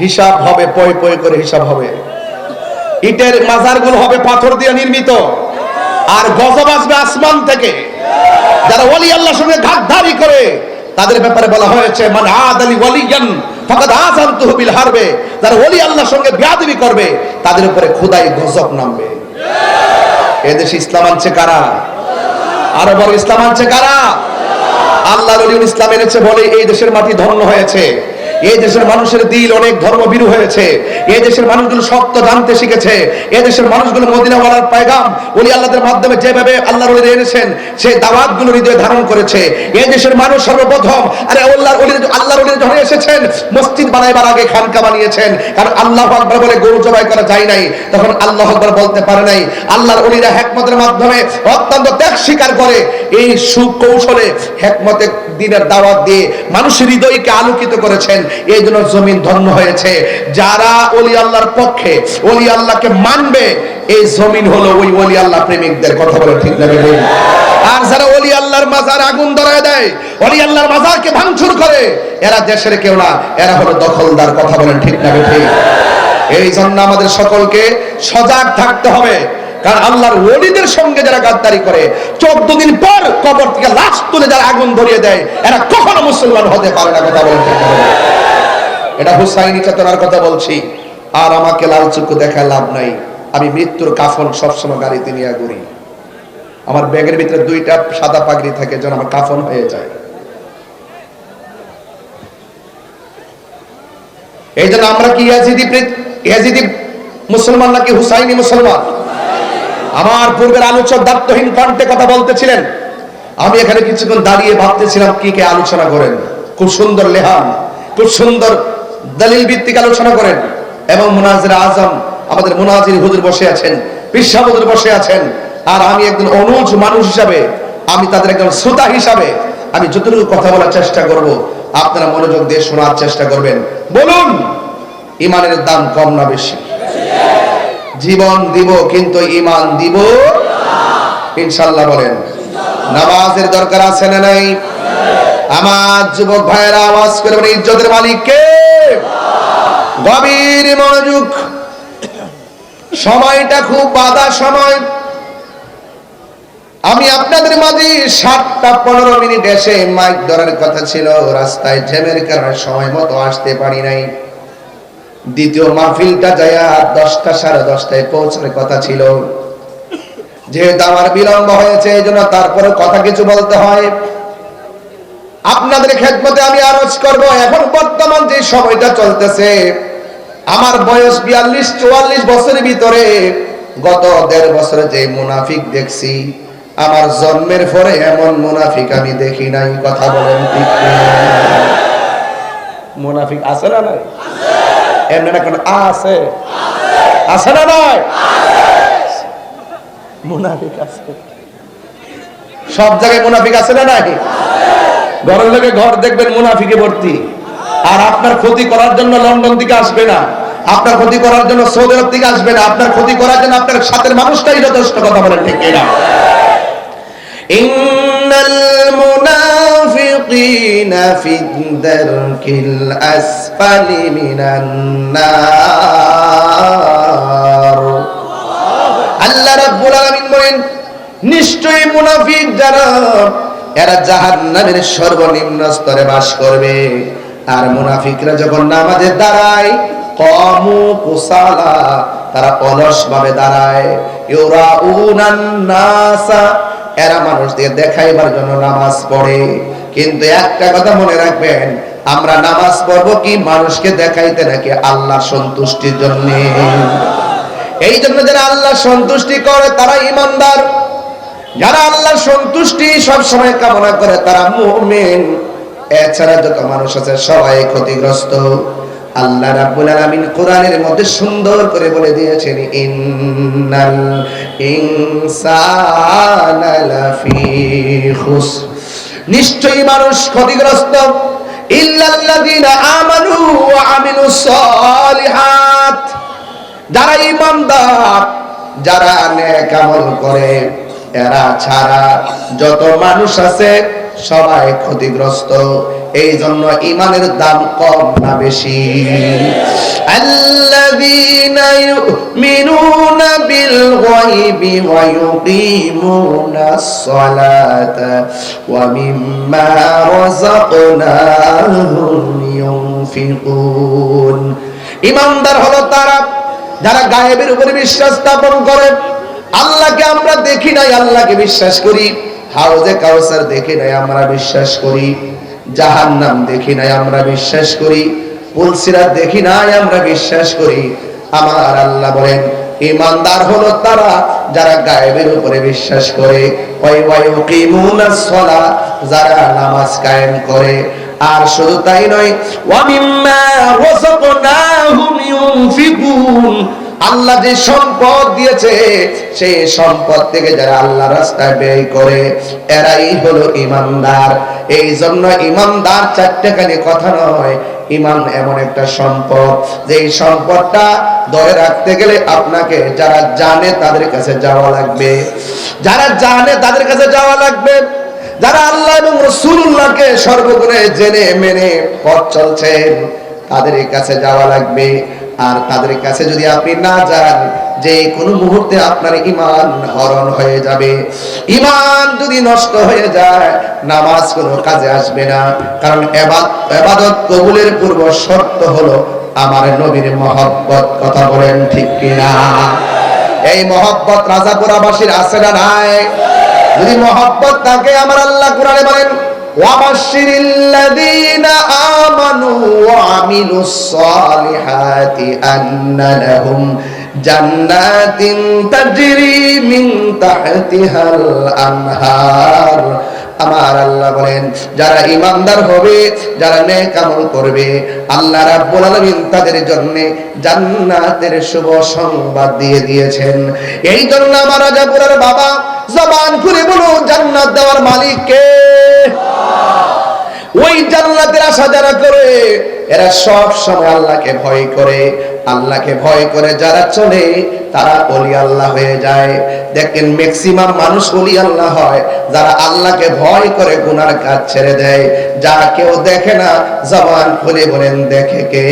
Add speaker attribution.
Speaker 1: হিসাব হবে, পয় পয় করে হিসাব হবে। ইটের মাজারগুলো হবে পাথর দিয়ে নির্মিত। আর গজব আসবে আসমান থেকে। যারা ওলি আল্লাহর সঙ্গে ঘাটধারি করে, তাদের ব্যাপারে বলা হয়েছে মানে আদ আলী ওয়ালিয়ান ফাকাদ আযানতুহু বিল হারবে। যারা ওলি আল্লাহর সঙ্গে বিয়াদবি করবে, তাদের উপরে খোদাই গজব নামবে। এদেশে ইসলাম আনছে কারা? আরও বড় ইসলাম আনছে কারা? আল্লাহ রলিউল ইসলাম এনেছে বলে এই দেশের মাটি ধন্য হয়েছে। এই দেশের মানুষের দিল অনেক ধর্মবিরু হয়েছে। এই দেশের মানুষগুলো সত্য জানতে শিখেছে। এই দেশের মানুষগুলো মদিনা ওয়ালার পায়গাম ওলি আল্লাহদের মাধ্যমে যেভাবে আল্লাহ রলি এনেছেন, সেই দাওয়াতগুলো হৃদয়ে ধারণ করেছে। এই দেশের মানুষ সর্বপ্রথম, আরে আল্লাহর ওলি আল্লাহ রলি যখন এসেছেন, মসজিদ বানাইবার আগে খানকা বানিয়েছেন। কারণ আল্লাহ আকবার বলে গরু জবাই করা যায় নাই। তখন আল্লাহ আকবার বলতে পারে নাই। আল্লাহর ওলিরা হেকমতের মাধ্যমে অত্যন্ত ত্যাগ স্বীকার করে। এই সুকৌশলে হেকমতে দিনের দাওয়াত দিয়ে মানুষের হৃদয়কে আলোকিত করেছেন। এই জন্য জমিন ধন্য হয়েছে যারা ওলি আল্লাহর পক্ষে, ওলি আল্লাহকে মানবে, এই জমিন হলো ওই ওলি আল্লাহ প্রেমিকদের কথা বলে ঠিক না আর যারা ওলি আল্লাহর মাজার আগুন ধরায় দেয়, ওলি আল্লাহর মাজারকে ভাঙচুর করে, এরা দেশের কেউ না, এরা হলো দখলদার কথা বলেন ঠিক না বেঠিক? এই জন্য আমাদের সকলকে সজাগ থাকতে হবে কারণ আল্লাহর ওলিদের সঙ্গে যারা গাদ্দারি করে চোদ্দ দিন পর কবর থেকে লাশ তুলে যারা আগুন ধরিয়ে দেয়, এরা কখনো মুসলমান হতে পারে না, কথা ঠিক না বেঠিক? এটা হুসাইনি চেতনার কথা বলছি। আর আমাকে লাল চক্ষু দেখা লাভ নাই। আমি মৃত্যুর কাফন সবসময় গাড়িতে নিয়ে ঘুরি। আমার ব্যাগের ভিতরে দুইটা সাদা পাগড়ি থাকে যেন আমার কাফন হয়ে যায়। এই জন্য আমরা কি ইয়াজিদি ইয়াজিদি মুসলমান নাকি হুসাইনি মুসলমান? আমার পূর্বের আলোচক দায়িত্বহীন কণ্ঠে কথা বলতেছিলেন। আমি এখানে কিছুক্ষণ দাঁড়িয়ে ভাবতেছিলাম কি কে আলোচনা করেন। খুব সুন্দর লেহান, খুব সুন্দর দলিল ভিত্তিক আলোচনা করেন এবং মুনাজির আজম আমাদের মুনাজির হুজুর বসে আছেন, পিসা বসে আছেন। আর আমি একজন অনুজ মানুষ হিসাবে, আমি তাদের একজন শ্রোতা হিসাবে আমি যতটুকু কথা বলার চেষ্টা করব, আপনারা মনোযোগ দিয়ে শোনার চেষ্টা করবেন। বলুন, ইমানের দাম কম না বেশি? জীবন দিব কিন্তু ইমান দিব ইনশাল্লাহ বলেন, নামাজের দরকার আছে না নাই? আমার যুবক ভাইয়েরা, আওয়াজ করে বলে, ইজ্জতের মালিককে গভীর মনোযোগ। সময়টা খুব বাধা সময়। আমি আপনাদের মাঝে সাতটা পনেরো মিনিট এসে মাইক ধরার কথা ছিল, রাস্তায় জ্যামের কারণে সময় মতো আসতে পারি নাই। দ্বিতীয় মাহফিলটা যায়া দশটা সাড়ে দশটায় পৌঁছানোর কথা ছিল। যেহেতু আমার বিলম্ব হয়েছে, এই জন্য তারপরে কথা কিছু বলতে হয়। আপনাদের খেদমতে আমি আরজ করব। এখন বর্তমান যে সময়টা চলতেছে, আমার বয়স বিয়াল্লিশ, চুয়াল্লিশ বছরের ভিতরে গত দেড় বছরে যে মুনাফিক দেখছি, আমার জন্মের পরে এমন মুনাফিক আমি দেখি নাই, কথা বলেন মুনাফিক আছে না নাই? এমনি না কোন আছে? আছে না নাই? মুনাফিক আছে। সব জায়গায় মুনাফিক আছে না নাই? ঘরের লোকে ঘর দেখবেন মুনাফিকে ভর্তি। আর আপনার ক্ষতি করার জন্য লন্ডন থেকে আসবে না। আপনার ক্ষতি করার জন্য সৌদি আরব থেকে আসবে না। আপনার ক্ষতি করার জন্য আপনার সাথের মানুষটাই যথেষ্ট কথা বলেন, ঠিক না ইন্নাল মুনাফিকিন ফি আসফালি মিনান নার। আল্লাহ রাব্বুল আলামিন বলেন, নিশ্চয়ই মুনাফিক যারা এরা জাহান্নামের সর্বনিম্ন স্তরে বাস করবে। আর মুনাফিকরা যখন নামাজে দাঁড়ায়, কমু কুসালা, তারা অলস ভাবে দাঁড়ায় এরা মানুষদের দেখাইবার জন্য নামাজ পড়ে। কিন্তু একটা কথা মনে রাখবেন, আমরা নামাজ পড়ব কি মানুষকে দেখাইতে নাকি আল্লাহ সন্তুষ্টির জন্য? এই জন্য যারা আল্লাহ সন্তুষ্টি করে, তারা ইমানদার। যারা আল্লাহ সন্তুষ্টি সব সময় কামনা করে, তারা মুমিন। এছাড়া যত মানুষ আছে, সবাই ক্ষতিগ্রস্ত। আল্লাহ রাব্বুল আলামিন কোরআনের মধ্যে সুন্দর করে বলে দিয়েছেন, ইন্নাল ইনসানা লাফি খুসর নিশ্চয়ই মানুষ ক্ষতিগ্রস্ত। ইল্লাল্লাযীনা আমানু ওয়া আমিলুস সালিহাত। যারা ইমানদার যারা নেক আমল করে এরা ছাড়া যত মানুষ আছে সবাই ক্ষতিগ্রস্ত। এই জন্য ইমানের দাম কম না বেশি। ইমানদার হলো তারা যারা গায়েবের উপরে বিশ্বাস স্থাপন করে। আল্লাহকে আমরা দেখি নাই, আল্লাহকে বিশ্বাস করি। হাউজে কাউসার দেখি নাই, আমরা বিশ্বাস করি। জাহান্নাম দেখি নাই, আমরা বিশ্বাস করি। পুলসিরাত দেখি নাই, আমরা বিশ্বাস করি। আমার আল্লাহ বলেন, ইমানদার হলো তারা যারা গায়েবের উপরে বিশ্বাস করে। যারা নামাজ কায়েম করে। আর শুধু তাই নয় আল্লাহ যে সম্পদ দিয়েছে, সেই সম্পদ থেকে যারা আল্লাহ রাস্তায় ব্যয় করে, এরাই হলো ইমানদার। এই জন্য ইমানদার চারটেখানি কথা নয়, ইমান এমন একটা সম্পদ। যে সম্পদটা ধরে রাখতে গেলে আপনাকে যারা জানে তাদের কাছে যাওয়া লাগবে। যারা জানে তাদের কাছে যাওয়া লাগবে। যারা আল্লাহ এবং রসুল্লাহকে সর্বগুণে জেনে, মেনে পথ চলছেন, তাদের কাছে যাওয়া লাগবে। আর তাদের কাছে যদি আপনি না যান, যে কোনো মুহূর্তে আপনার ইমান হরণ হয়ে যাবে। ইমান যদি নষ্ট হয়ে যায়, নামাজ কোনো কাজে আসবে না। কারণ এবাদত কবুলের পূর্ব শর্ত হলো আমার নবীর মহব্বত, কথা বলেন ঠিক কিনা? এই মহব্বত রাজাপুরাবাসীর আছে না নাই? যদি মহব্বত থাকে, আমার আল্লাহ কোরআনে বলেন وبشر الذين آمنوا وعملوا الصالحات أن لهم جنات تجري من تحتها الأنهار আমার আল্লাহ বলেন যারা ইমানদার হবে যারা নেক আমল করবে আল্লাহ রাব্বুল আলামিন তাদের জন্য জান্নাতের শুভ সংবাদ দিয়ে দিয়েছেন এই জন্য আমার রাজাপুরের বাবা জবান খুলে বলুন, জান্নাত দেওয়ার মালিক কে? ওই জান্নাতের আশা যারা করে, এরা সব সময় আল্লাহকে ভয় করে। আল্লাহকে ভয় করে যারা চলে, তারা অলি আল্লাহ হয়ে যায়। দেখেন ম্যাক্সিমাম মানুষ অলি আল্লাহ হয়, যারা আল্লাহকে ভয় করে গুনার কাজ ছেড়ে দেয়। যা কেউ দেখে না, জবান খুলে বলেন, দেখে কে?